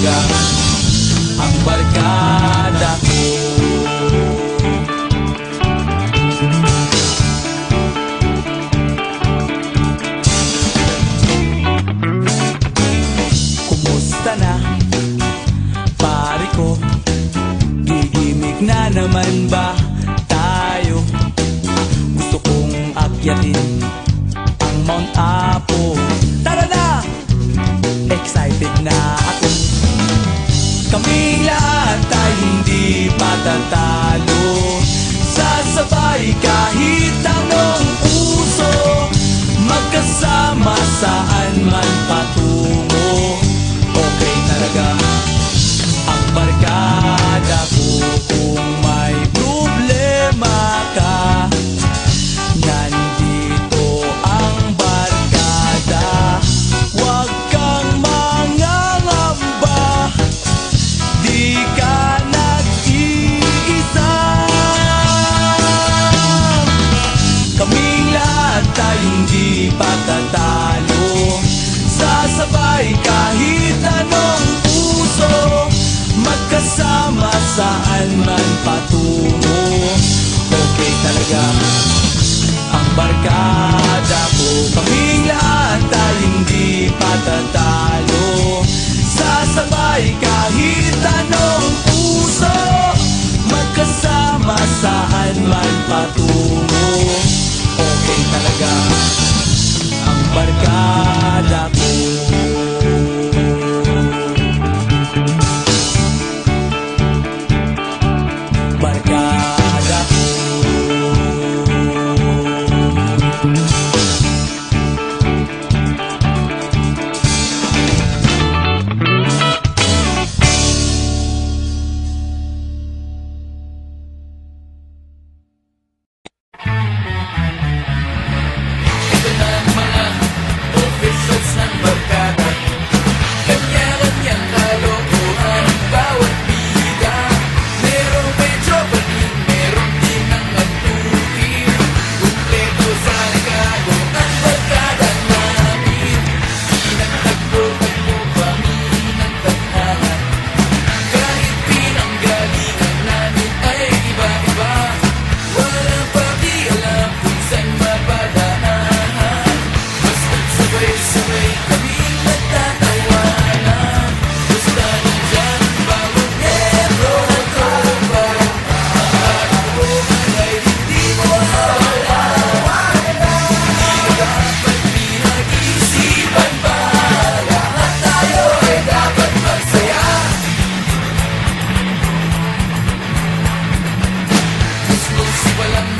chegar. matatalo. Sasabay kahit anong puso Magkasama saan man barkada ko Kaming lahat ay hindi patatalo. Sasabay ka love.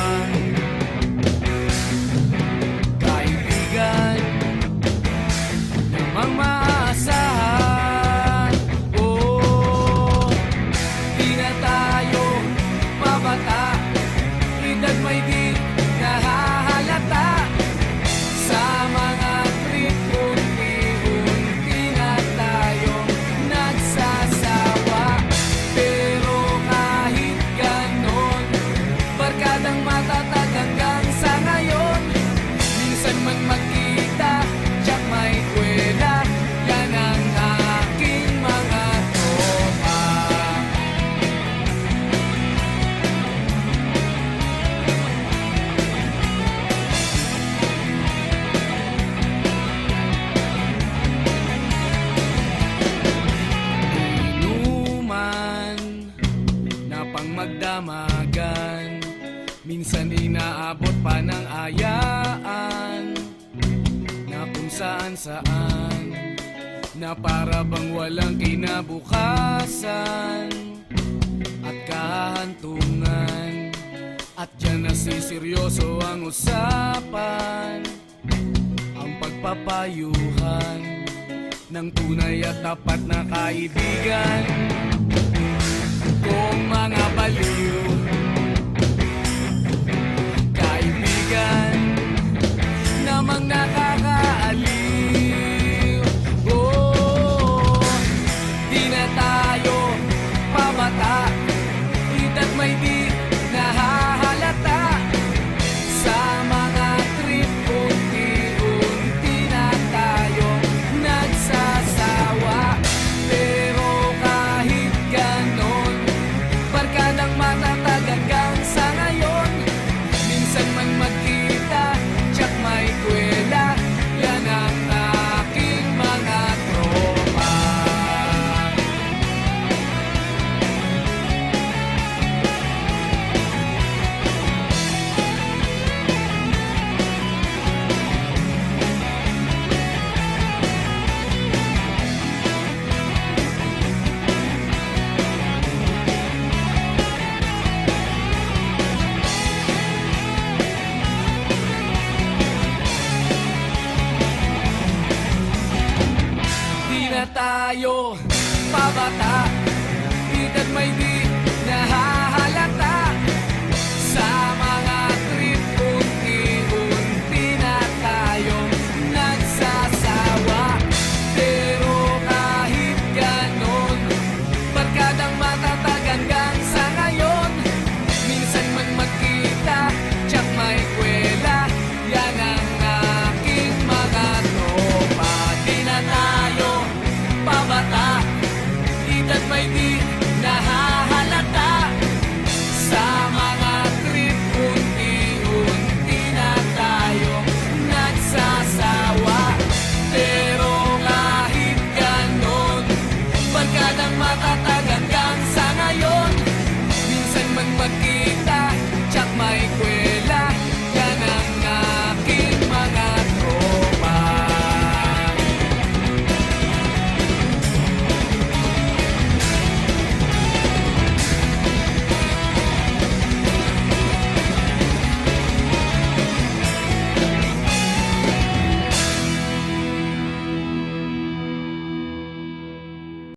one. Saan Na para bang walang kinabukasan. At kahantungan At dyan nasiseryoso ang usapan. Ang pagpapayuhan ng tunay at tapat na kaibigan. Kung mga baliw tayo pabata. Edad may di